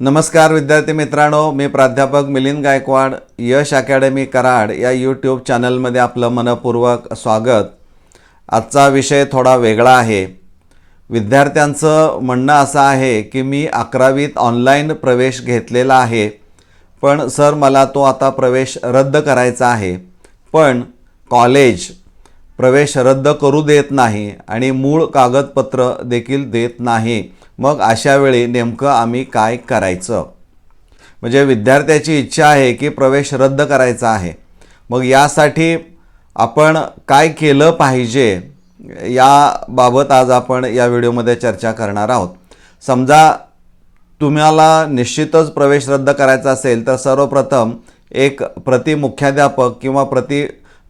नमस्कार विद्यार्थी मित्रांनो मी प्राध्यापक मिलिंद गायकवाड यश अकॅडमी कराड या यूट्यूब चॅनलमध्ये आपलं मनपूर्वक स्वागत. आजचा विषय थोडा वेगळा आहे. विद्यार्थ्यांचं म्हणणं असं आहे की मी अकरावीत ऑनलाईन प्रवेश घेतलेला आहे पण सर मला तो आता प्रवेश रद्द करायचा आहे. पण कॉलेज प्रवेश रद्द करू देत नाही आणि मूळ कागदपत्र देखील देत नाही. मग अशा वेळी नेमकं आम्ही काय करायचं? म्हणजे विद्यार्थ्याची इच्छा आहे की प्रवेश रद्द करायचा आहे. मग यासाठी आपण काय केलं पाहिजे? याबाबत आज आपण या व्हिडिओमध्ये चर्चा करणार आहोत. समजा तुम्हाला निश्चितच प्रवेश रद्द करायचा असेल तर सर्वप्रथम एक प्रति मुख्याध्यापक किंवा प्रति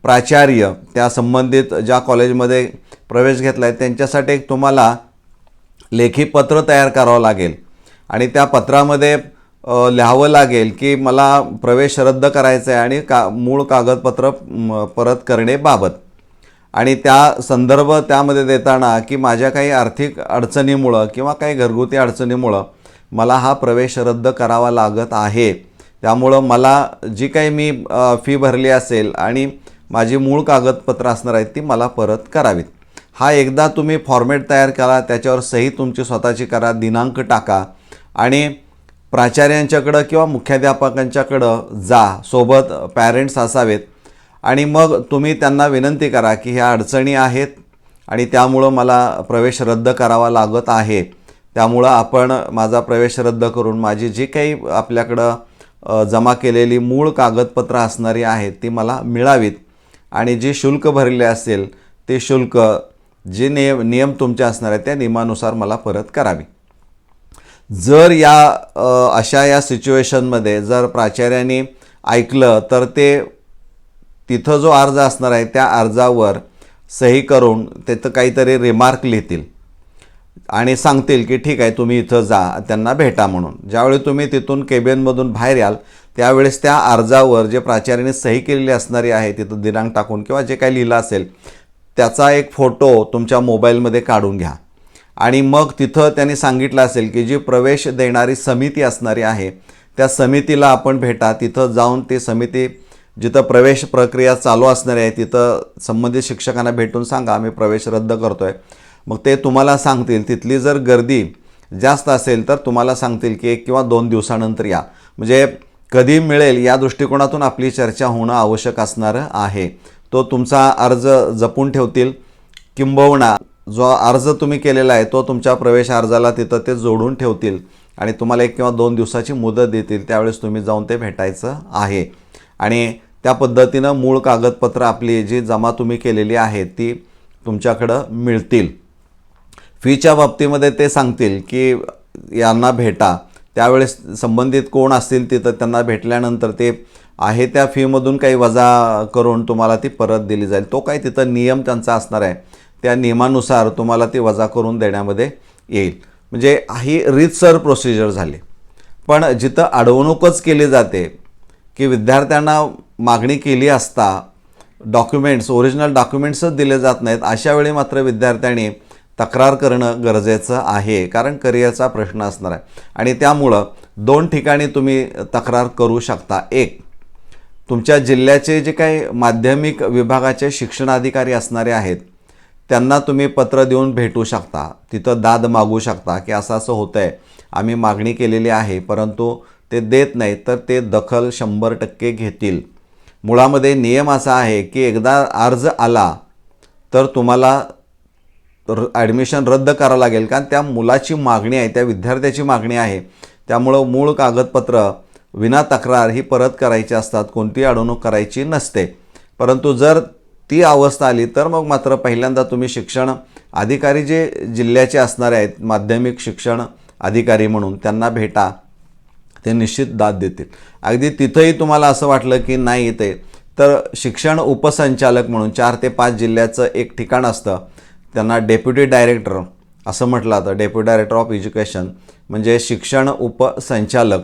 प्राचार्य त्या संबंधित ज्या कॉलेजमध्ये प्रवेश घेतला आहे त्यांच्यासाठी एक तुम्हाला लेखी पत्र तयार करावं लागेल. आणि त्या पत्रामध्ये लिहावं लागेल की मला प्रवेश रद्द करायचा आहे आणि का मूळ कागदपत्र परत करणेबाबत आणि त्या संदर्भ त्यामध्ये देताना की माझ्या काही आर्थिक अडचणीमुळं किंवा काही घरगुती अडचणीमुळं मला हा प्रवेश रद्द करावा लागत आहे. त्यामुळं मला जी काही मी फी भरली असेल आणि माझी मूळ कागदपत्र असणार आहेत ती मला परत करावीत. हा एकदा तुम्ही फॉर्मॅट तयार करा त्याच्यावर सही तुमची स्वतःची करा दिनांक टाका आणि प्राचार्यांच्याकडं किंवा मुख्याध्यापकांच्याकडं जा सोबत पॅरेंट्स असावेत आणि मग तुम्ही त्यांना विनंती करा की ह्या अडचणी आहेत आणि त्यामुळं मला प्रवेश रद्द करावा लागत आहे. त्यामुळं आपण माझा प्रवेश रद्द करून माझी जी काही आपल्याकडं जमा केलेली मूळ कागदपत्र असणारी आहेत ती मला मिळावीत आणि जी शुल्क भरले असेल ते शुल्क जे नियम नियम तुमचे असणार आहेत त्या नियमानुसार मला परत करावी. जर या अशा या सिच्युएशनमध्ये जर प्राचार्यांनी ऐकलं तर ते तिथं जो अर्ज असणार आहे त्या अर्जावर सही करून तिथं काहीतरी रिमार्क लिहितील. आणि सांगतील की ठीक आहे तुम्ही इथं जा त्यांना भेटा म्हणून. ज्यावेळी तुम्ही तिथून केबिनमधून बाहेर याल त्यावेळेस त्या अर्जावर जे प्राचार्याने सही केलेली असणारी आहे तिथं दिनांक टाकून किंवा जे काही लिहिलं असेल त्याचा एक फोटो तुमच्या मोबाईलमध्ये काढून घ्या. आणि मग तिथं त्यांनी सांगितलं असेल की जी प्रवेश देणारी समिती असणारी आहे त्या समितीला आपण भेटा. तिथं जाऊन ती समिती जिथं प्रवेश प्रक्रिया चालू असणारी आहे तिथं संबंधित शिक्षकांना भेटून सांगा आम्ही प्रवेश रद्द करतो आहे मग ते तुम्हाला सांगतील. तिथली जर गर्दी जास्त असेल तर तुम्हाला सांगतील की एक किंवा दोन दिवसानंतर या. म्हणजे कधी मिळेल या दृष्टिकोनातून आपली चर्चा होणं आवश्यक असणारं आहे. तो तुमचा अर्ज जपून ठेवतील. किंबहुना जो अर्ज तुम्ही केलेला आहे तो तुमच्या प्रवेश अर्जाला तिथं ते जोडून ठेवतील आणि तुम्हाला एक किंवा दोन दिवसाची मुदत देतील. त्यावेळेस तुम्ही जाऊन ते भेटायचं आहे. आणि त्या पद्धतीनं मूळ कागदपत्र आपली जी जमा तुम्ही केलेली आहे ती तुमच्याकडं मिळतील. फीच्या बाबतीमध्ये ते सांगतील की यांना भेटा. त्यावेळेस संबंधित कोण असतील तिथं त्यांना भेटल्यानंतर ते आहे त्या फीमधून काही वजा करून तुम्हाला ती परत दिली जाईल. तो काही तिथं नियम त्यांचा असणार आहे. त्या नियमानुसार तुम्हाला ती वजा करून देण्यामध्ये येईल. म्हणजे ही रीतसर प्रोसिजर झाली. पण जिथं अडवणूकच केली जाते की विद्यार्थ्यांना मागणी केली असता डॉक्युमेंट्स ओरिजिनल डॉक्युमेंट्सच दिले जात नाहीत अशा वेळी मात्र विद्यार्थ्यांनी तक्रार करणं गरजेचं आहे कारण करिअरचा प्रश्न असणार आहे. आणि त्यामुळं दोन ठिकाणी तुम्ही तक्रार करू शकता. एक तुमच्या जिल्ह्याचे जे काही माध्यमिक विभागाचे शिक्षणाधिकारी असणारे आहेत त्यांना तुम्ही पत्र देऊन भेटू शकता. तिथं दाद मागू शकता की असं असं होतं आहे आम्ही मागणी केलेली आहे परंतु ते देत नाहीत तर ते दखल शंभर टक्के घेतील. मुळामध्ये नियम असा आहे की एकदा अर्ज आला तर तुम्हाला र ॲडमिशन रद्द करावं लागेल. कारण त्या मुलाची मागणी आहे त्या विद्यार्थ्याची मागणी आहे. त्यामुळं मूळ कागदपत्र विना तक्रार ही परत करायची असतात कोणती अडवणूक करायची नसते. परंतु जर ती अवस्था आली तर मग मात्र पहिल्यांदा तुम्ही शिक्षण अधिकारी जे जिल्ह्याचे असणारे आहेत माध्यमिक शिक्षण अधिकारी म्हणून त्यांना भेटा. ते निश्चित दाद देतील. अगदी तिथंही तुम्हाला असं वाटलं की नाही येते तर शिक्षण उपसंचालक म्हणून चार ते पाच जिल्ह्याचं एक ठिकाण असतं. त्यांना डेप्युटी डायरेक्टर असं म्हटलं जातं डेप्युटी डायरेक्टर ऑफ एज्युकेशन. म्हणजे शिक्षण उपसंचालक.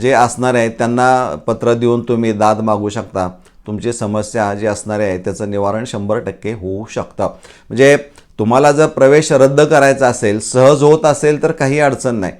जे असणारे आहेत त्यांना पत्र देऊन तुम्ही दाद मागू शकता. तुमची समस्या जी असणारी आहे त्याचं निवारण शंभर टक्के होऊ शकतं. म्हणजे तुम्हाला जर प्रवेश रद्द करायचा असेल सहज होत असेल तर काही अडचण नाही.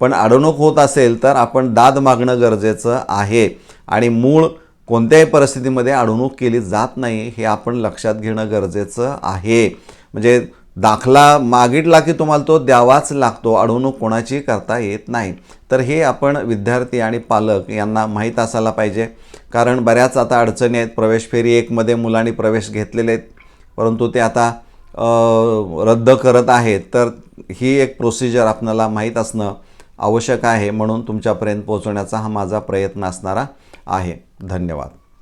पण अडवणूक होत असेल तर आपण दाद मागणं गरजेचं आहे. आणि मूळ कोणत्याही परिस्थितीमध्ये अडवणूक केली जात नाही हे आपण लक्षात घेणं गरजेचं आहे. म्हणजे दाखला मागितला की तुम्हाला तो द्यावाच लागतो. अडवणूक कोणाची करता येत नाही. तर हे आपण विद्यार्थी आणि पालक यांना माहीत असायला पाहिजे. कारण बऱ्याच आता अडचणी आहेत. प्रवेश फेरी एकमध्ये मुलांनी प्रवेश घेतलेले आहेत. परंतु ते आता रद्द करत आहेत. तर ही एक प्रोसिजर आपल्याला माहीत असणं आवश्यक आहे. म्हणून तुमच्यापर्यंत पोहोचवण्याचा हा माझा प्रयत्न असणारा आहे. धन्यवाद.